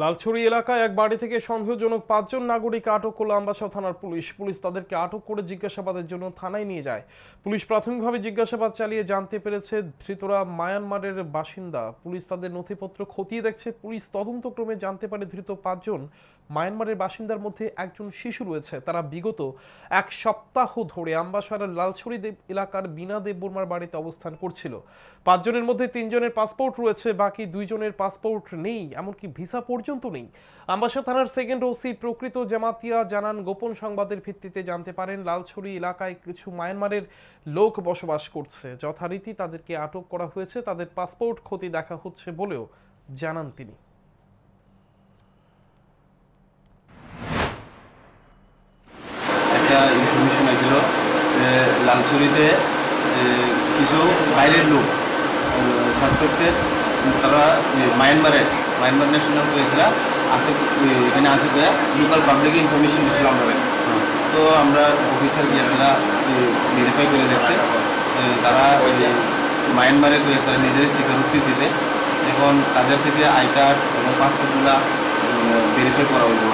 লালছড়ি এলাকায় এক বাড়ি থেকে সন্দেহজনক পাঁচজন নাগরিক আটক করল আমবাসা থানার পুলিশ। পুলিশ তাদেরকে আটক করে জিজ্ঞাসাবাদের জন্য থানায় নিয়ে যায়। পুলিশ প্রাথমিকভাবে জিজ্ঞাসাবাদ চালিয়ে জানতে পেরেছে ধৃতরা মায়ানমারের বাসিন্দা। পুলিশ তাদের নথিপত্র খতিয়ে দেখছে। পুলিশ তদন্তক্রমে জানতে পারে ধৃত পাঁচজন মায়ানমারের বাসিন্দার মধ্যে একজন শিশু রয়েছে। তারা বিগত এক সপ্তাহ ধরে আমবাসার লালছড়ি দেব এলাকার বিনা দেববর্মার বাড়িতে অবস্থান করছিল। পাঁচজনের মধ্যে তিনজনের পাসপোর্ট রয়েছে। বাকি দুইজনের পাসপোর্ট নেই। এমনকি ভিসা পর্যন্ত নেই। আমবাসা থানার সেকেন্ড ওসি প্রকৃত জামাতিয়া জানান, গোপন সংবাদের ভিত্তিতে জানতে পারেন, লালছড়ি এলাকায় কিছু মায়ানমারের লোক বসবাস করছে। যথারীতি তাদেরকে আটক করা হয়েছে, তাদের পাসপোর্ট ক্ষতি দেখা হচ্ছে বলেও জানান তিনি। একটা ইনফরমেশন হয়েছিল লালচুরিতে কিছু বাইরের লোক সাসপেক্টেড তারা মায়ানমারের মায়ানমার ন্যাশনাল হয়েছিলাম আসে এখানে আসে পেয়ে লোকাল পাবলিকে ইনফরমেশন দিয়েছিল আমরা তো আমরা অফিসার গিয়েছিলাম ভেরিফাই করে দেখছে। তারা মায়ানমারে গিয়েছিল নিজের স্বীকারোক্তি দিছে। এখন তাদের থেকে আই কার্ড এবং পাসপোর্টগুলো ভেরিফাই করা হইব।